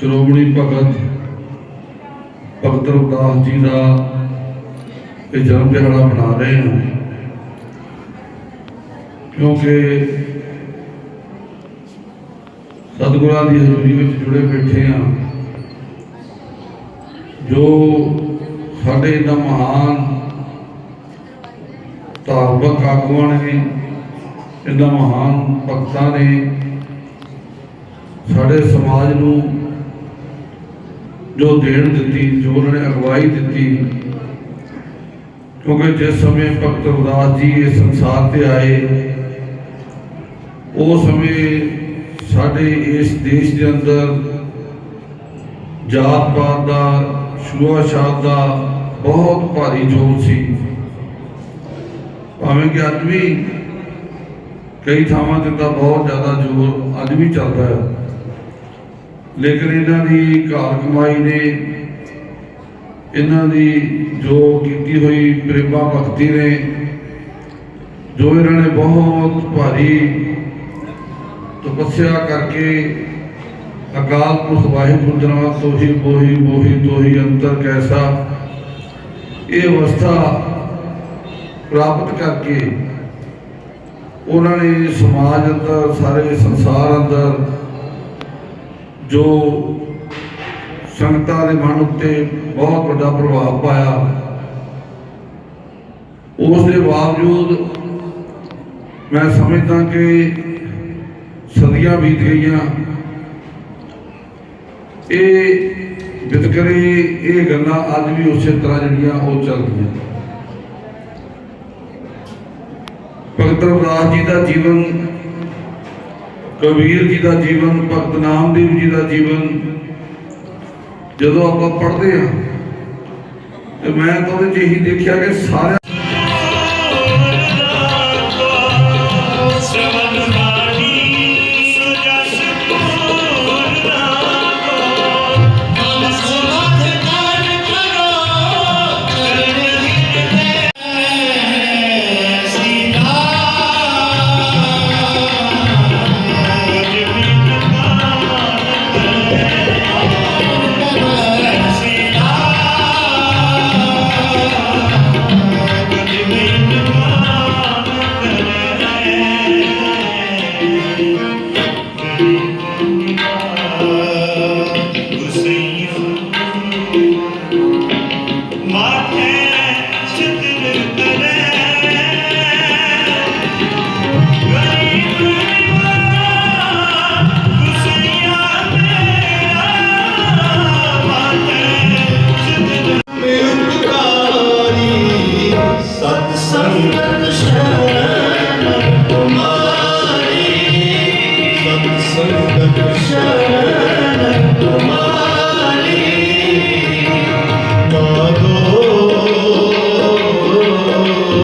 ਸ਼੍ਰੋਮਣੀ ਭਗਤ ਭਗਤ ਰਵਦਾਸ ਜੀ ਦਾ ਇਹ ਜਨਮ ਦਿਹਾੜਾ ਮਨਾ ਰਹੇ ਹਾਂ ਕਿਉਂਕਿ ਸਤਿਗੁਰਾਂ ਦੀ ਹਜ਼ੂਰੀ ਵਿੱਚ ਜੁੜੇ ਬੈਠੇ ਹਾਂ, ਜੋ ਸਾਡੇ ਦਾ ਮਹਾਨ ਧਾਰਮਿਕ ਆਗੂਆਂ ਨੇ ਇਹਨਾਂ ਮਹਾਨ ਭਗਤਾਂ ਨੇ, ਸਾਡੇ ਸਮਾਜ ਨੂੰ ਜੋ ਦੇਣ ਦਿੱਤੀ, ਜੋ ਉਹਨਾਂ ਨੇ ਅਗਵਾਈ ਦਿੱਤੀ। ਕਿਉਂਕਿ ਜਿਸ ਸਮੇਂ ਭਗਤ ਰਵਿਦਾਸ ਜੀ ਇਸ ਸੰਸਾਰ ਤੇ ਆਏ ਉਸ ਸਮੇਂ ਸਾਡੇ ਇਸ ਦੇਸ਼ ਦੇ ਅੰਦਰ ਜਾਤ ਪਾਤ ਦਾ ਛੂਆ ਛਾਤ ਦਾ ਬਹੁਤ ਭਾਰੀ ਜ਼ੋਰ ਸੀ। ਭਾਵੇਂ ਕਿ ਅੱਜ ਵੀ ਕਈ ਥਾਵਾਂ ਤੇ ਤਾਂ ਬਹੁਤ ਜ਼ਿਆਦਾ ਜ਼ੋਰ ਅੱਜ ਵੀ ਚੱਲਦਾ ਹੈ। ਲੇਕਿਨ ਇਹਨਾਂ ਦੀ ਘਰ ਕਮਾਈ ਨੇ ਇਹਨਾਂ ਦੀ ਜੋ ਕੀਤੀ ਹੋਈ ਪ੍ਰੇਮਾ ਭਗਤੀ ਨੇ, ਜੋ ਇਹਨਾਂ ਨੇ ਬਹੁਤ ਭਾਰੀ ਤਪੱਸਿਆ ਕਰਕੇ ਅਕਾਲ ਪੁਰਖ ਵਾਹਿਗੁਰੂ ਜਨਮ ਤੋਹੀ ਬੋਹੀ ਬੋਹੀ ਤੋਹੀ ਅੰਤਰ ਕੈਸਾ ਇਹ ਅਵਸਥਾ ਪ੍ਰਾਪਤ ਕਰਕੇ ਉਹਨਾਂ ਨੇ ਸਮਾਜ ਅੰਦਰ, ਸਾਰੇ ਸੰਸਾਰ ਅੰਦਰ ਜੋ ਸੰਗਤਾਂ ਦੇ ਮਨ ਉੱਤੇ ਬਹੁਤ ਵੱਡਾ ਪ੍ਰਭਾਵ ਪਾਇਆ ਉਸ ਦੇ ਬਾਵਜੂਦ ਮੈਂ ਸਮਝਦਾ ਕਿ ਸਦੀਆਂ ਬੀਤ ਗਈਆਂ। ਇਹ ਵਿਤਕਰੇ, ਇਹ ਗੱਲਾਂ ਅੱਜ ਵੀ ਉਸੇ ਤਰ੍ਹਾਂ ਜਿਹੜੀਆਂ ਉਹ ਚੱਲਦੀਆਂ। ਭਗਤ ਰਵਿਦਾਸ ਜੀ ਦਾ ਜੀਵਨ ਕਬੀਰ ਜੀ ਦਾ ਜੀਵਨ, ਭਗਤ ਨਾਮਦੇਵ ਜੀ ਦਾ ਜੀਵਨ, ਜਦੋਂ ਆਪਾਂ ਪੜ੍ਹਦੇ ਹਾਂ, ਤੇ ਮੈਂ ਤਾਂ ਉਹਦੇ 'ਚ ਇਹੀ ਦੇਖਿਆ ਕਿ ਸਾਰਿਆਂ